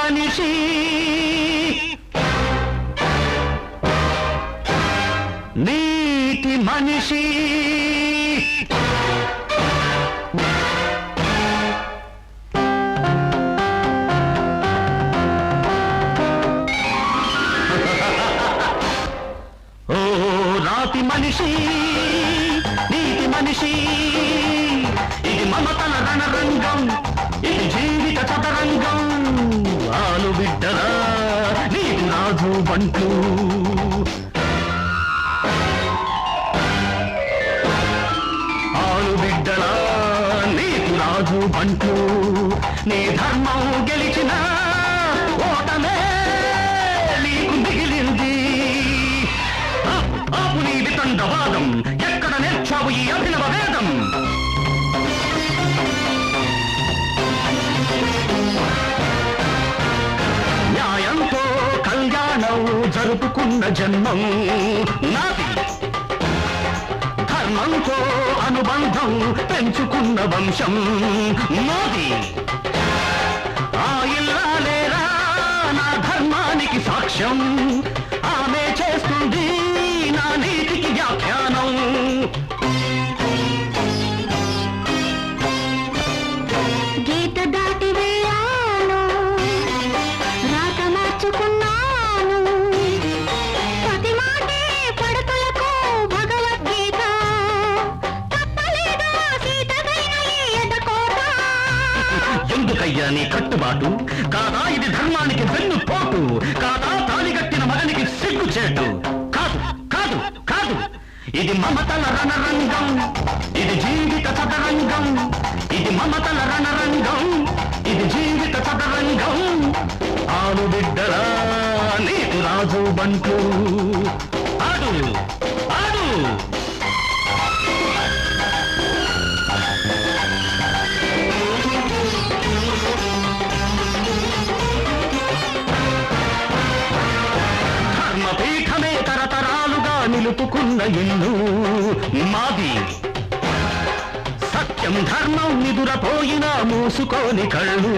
మనిషి. నీతి మనిషి. ఓ రాతి మనిషి నీతి మనిషి. ఇది మమతన బిడ్డరా నీకు రాజు బంటు ఆలు బిడ్డలా నీకు రాజు బంటు నీ ధర్మం గెలిచిన ఓటమే నీకు మిగిలింది. ఆ, ఆపు నీ వితండవాదం జరుపుకున్న జన్మం నాది. ధర్మంతో అనుబంధం పెంచుకున్న వంశం నాది ఆ ఇల్లాలేరా నా ధర్మానికి సాక్ష్యం? ఎందుకయ్యా నీ కట్టుబాటు? కాదా ఇది ధర్మానికి వెన్ను పోటు? కాదా తాలిగట్టిన మగనికి సిగ్గు చేటు? కాదు కాదు కాదు. ఇది మమతల రణరంగం. ఇది జీవిత చదరంగం ఇది మమతల రణరంగం. ఇది జీవిత చదరంగం ఆలు బిడ్డరా నీకు రాజు బంటు. ఆడు ఆడు. చెప్పుకున్న ఇల్లు మాది సత్యం ధర్మం నిదురపోయినా మూసుకోని కళ్ళు.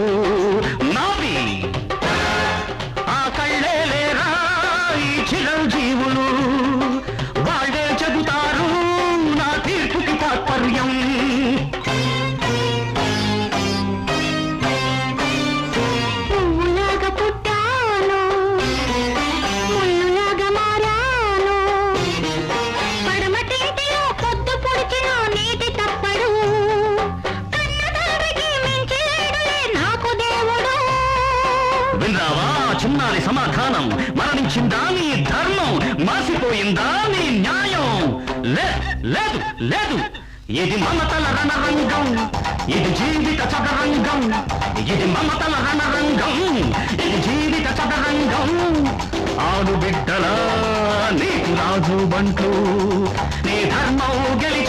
విన్నావా చిన్నారి సమాధానం. మరణించిందా నీ ధర్మం మాసిపోయిందా నీ న్యాయం? లేదు లేదు. ఇది మమతల రణరంగం ఇది జీవిత చదరంగం ఇది మమతల రణరంగం ఇది జీవిత చదరంగం. ఆడు బిడ్డలా నీకు రాజు బంటు నీ ధర్మం గెలి